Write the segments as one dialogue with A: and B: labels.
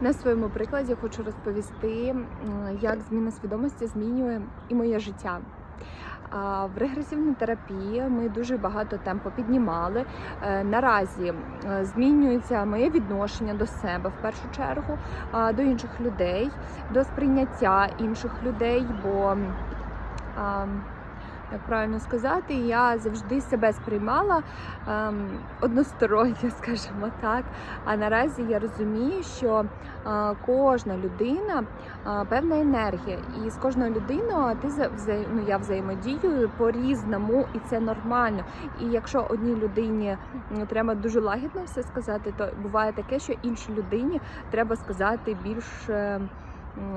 A: На своєму прикладі хочу розповісти, як зміна свідомості змінює і моє життя. В регресивній терапії ми дуже багато темпу піднімали. Е, Наразі е, змінюється моє відношення до себе в першу чергу, до інших людей, до сприйняття інших людей, бо як правильно сказати, я завжди себе сприймала ем, односторонньо, скажімо так. А наразі я розумію, що е, кожна людина е, певна енергія, і з кожною людиною ти ну, я взаємодію по-різному, і це нормально. І якщо одній людині треба дуже лагідно все сказати, то буває таке, що іншій людині треба сказати більш. е,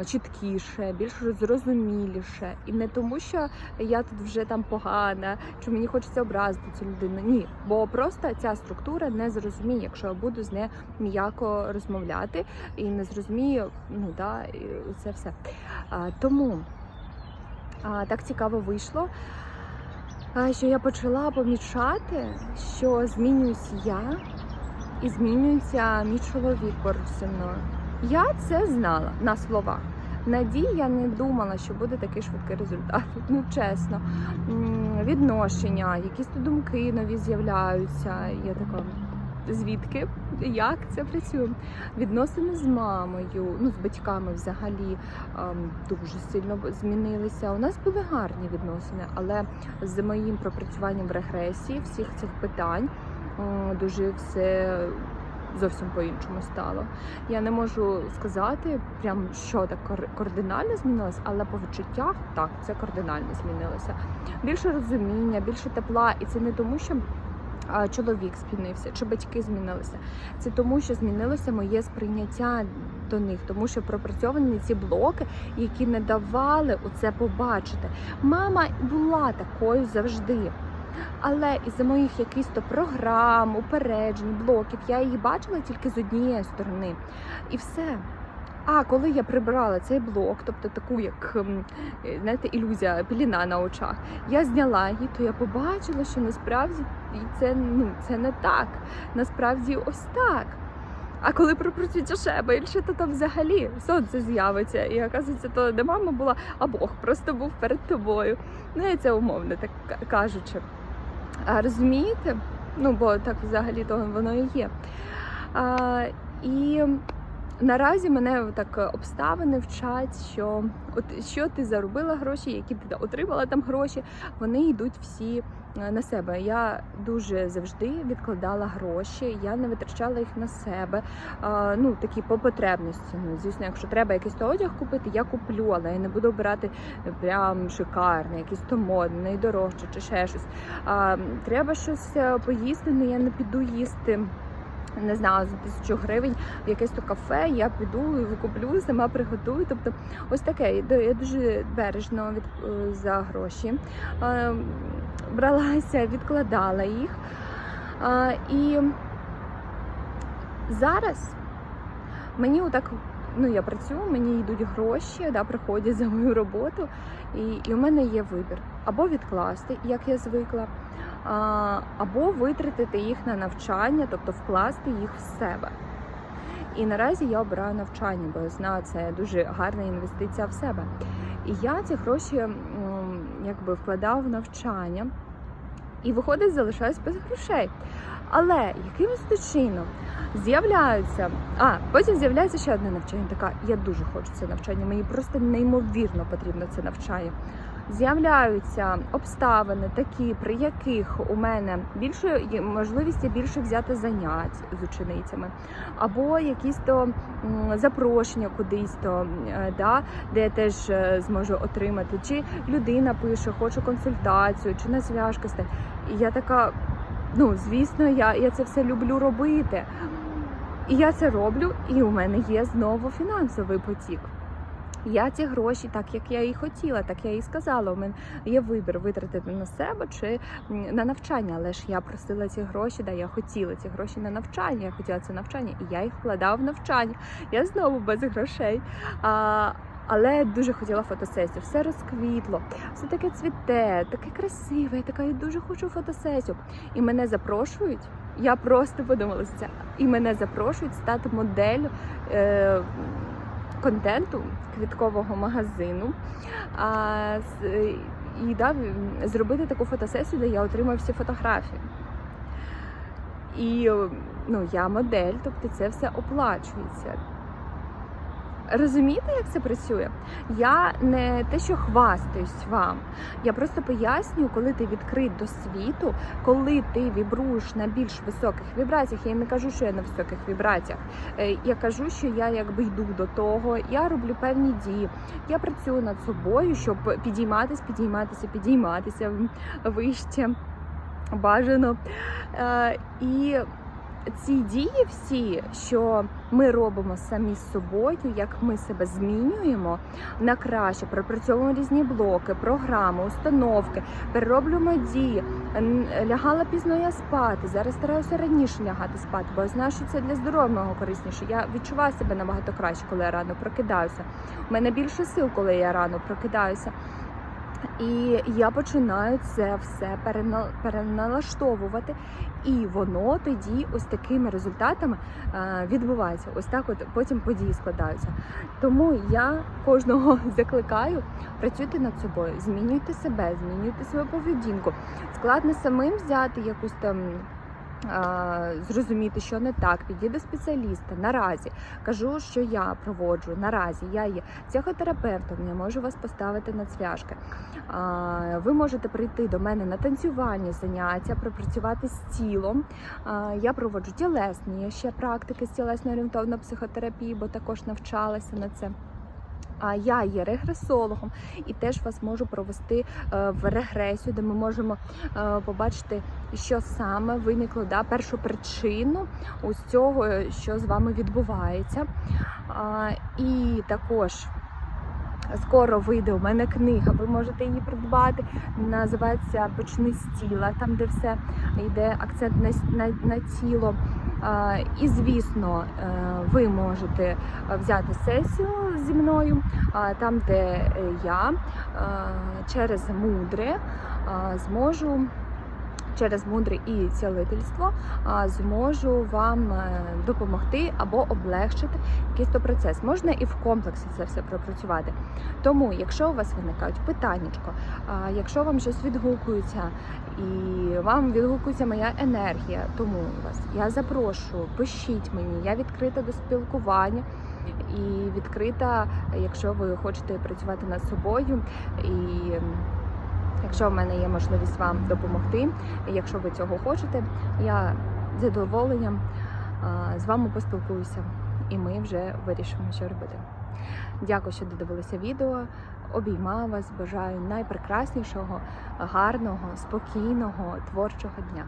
A: Чіткіше, більш зрозуміліше, і не тому, що я тут вже там погана, чи мені хочеться образити цю людину. Ні, бо просто ця структура не зрозуміє, якщо я буду з нею м'яко розмовляти і не зрозумію, ну да, і це все. А, тому а, так цікаво вийшло. Що я почала помічати, що змінююсь я і змінюється мій чоловік поруч зі мною. Я це знала на словах. Надії я не думала, що буде такий швидкий результат. Ну чесно, відношення, якісь то думки нові з'являються. Я така. Звідки як це працює? Відносини з мамою, ну з батьками взагалі дуже сильно змінилися. У нас були гарні відносини, але з моїм пропрацюванням в регресії всіх цих питань дуже все зовсім по-іншому стало. Я не можу сказати, прям що так кардинально змінилось, але по відчуттях так, це кардинально змінилося. Більше розуміння, більше тепла, і це не тому, що. Чоловік змінився, чи батьки змінилися. Це тому, що змінилося моє сприйняття до них, тому що пропрацьовані ці блоки, які не давали оце побачити. Мама була такою завжди. Але із-за моїх якихось то програм, упереджень, блоків, я їх бачила тільки з однієї сторони. І все. А коли я прибрала цей блок, тобто таку, як ем, знаєте, ілюзія, піліна на очах, я зняла її, то я побачила, що насправді це, ну, це не так. Насправді ось так. А коли пропрацюється ще більше, то там взагалі сонце з'явиться. І оказується, то не мама була, а Бог просто був перед тобою. Ну, і це умовно, так кажучи. Розумієте? Ну, бо так взагалі то воно і є. А, і наразі мене так обставини вчать, що от що ти заробила гроші, які ти отримала там гроші, вони йдуть всі на себе. Я дуже завжди відкладала гроші, я не витрачала їх на себе. Ну такі по потребності. Ну, звісно, якщо треба якийсь то одяг купити, я куплю, але я не буду обирати прям шикарне, якийсь то модне, найдорожче чи ще щось. Треба щось е, поїсти, але я не піду їсти. Не знаю, за тисячу гривень в якесь то кафе, я піду куплю, сама приготую. Тобто, ось таке. Я дуже бережно від е, за гроші е, бралася, відкладала їх. І зараз мені отак, ну я працюю, мені йдуть гроші, да, приходять за мою роботу, і, і у мене є вибір або відкласти, як я звикла, або витратити їх на навчання, тобто вкласти їх в себе. І наразі я обираю навчання, бо я знаю, це дуже гарна інвестиція в себе. І я ці гроші якби вкладаю в навчання і виходить, залишаюсь без грошей. Але якимось чином з'являються. А потім з'являється ще одне навчання. Така я дуже хочу це навчання. Мені просто неймовірно потрібно це навчання. З'являються обставини такі, при яких у мене більше можливість більше взяти занять з ученицями, або якісь то запрошення кудись то, е, да, де я теж е, зможу отримати, чи людина пише, хочу консультацію, чи на зв'яжка стати. І я така, ну звісно, я, я це все люблю робити. І я це роблю, і у мене є знову фінансовий потік. Я ці гроші, так як я і хотіла, так я і сказала. У мене є вибір витратити на себе чи на навчання. Але ж я просила ці гроші, да, я хотіла ці гроші на навчання. Я хотіла це навчання, і я їх вкладала в навчання. Я знову без грошей. А, але дуже хотіла фотосесію. Все розквітло, все таке цвіте, таке красиве. Я така, я дуже хочу фотосесію. І мене запрошують. Я просто подумала. І мене запрошують стати моделлю е, контенту квіткового магазину. А, і дав зробити таку фотосесію, де я отримав всі фотографії. І ну, я модель, тобто це все оплачується. Розумієте, як це працює? Я не те, що хвастаюсь вам. Я просто пояснюю, коли ти відкрит до світу, коли ти вібруєш на більш високих вібраціях. Я не кажу, що я на високих вібраціях. Е, Я кажу, що я якби йду до того, я роблю певні дії. Я працюю над собою, щоб підійматися, підійматися, підійматися вище бажано. Е, І ці дії всі, що ми робимо самі з собою, як ми себе змінюємо на краще, пропрацьовуємо різні блоки, програми, установки, перероблюємо дії. Лягала пізно я спати. Зараз стараюся раніше лягати спати, бо я знаю, що це для здоров'я корисніше. Я відчуваю себе набагато краще, коли я рано прокидаюся. У мене більше сил, коли я рано прокидаюся. І я починаю це все перена- переналаштовувати, і воно тоді ось такими результатами е, відбувається. Ось так, от потім події складаються. Тому я кожного закликаю працюйте над собою, змінюйте себе, змінюйте свою поведінку. Складно самим взяти якусь там. Зрозуміти, що не так, підійти до спеціаліста. Наразі кажу, що я проводжу. Наразі я є психотерапевтом, я можу вас поставити на цвяшки. Ви можете прийти до мене на танцювальні заняття, пропрацювати з тілом. Я проводжу тілесні ще практики з тілесно орієнтовної психотерапії, бо також навчалася на це. А я є регресологом і теж вас можу провести е, в регресію, де ми можемо е, побачити, що саме виникло, да, першу причину ось цього, е, що з вами відбувається. І також Скоро вийде у мене книга, ви можете її придбати. Називається Почни з тіла, там де все йде акцент на, на, на тіло. І звісно, е, ви можете е, взяти сесію зі мною, там, де е, я через мудре зможу. Через мудре і цілительство зможу вам е, допомогти або облегшити якийсь то процес. Можна і в комплексі це все пропрацювати. Тому, якщо у вас виникають питаннячко, якщо вам щось відгукується і вам відгукується моя енергія, тому вас я запрошую, пишіть мені, я відкрита до спілкування. І відкрита, якщо ви хочете працювати над собою, і якщо в мене є можливість вам допомогти, якщо ви цього хочете, я з задоволенням з вами поспілкуюся, і ми вже вирішимо, що робити. Дякую, що додивилися відео. Обіймаю вас, бажаю найпрекраснішого, гарного, спокійного, творчого дня.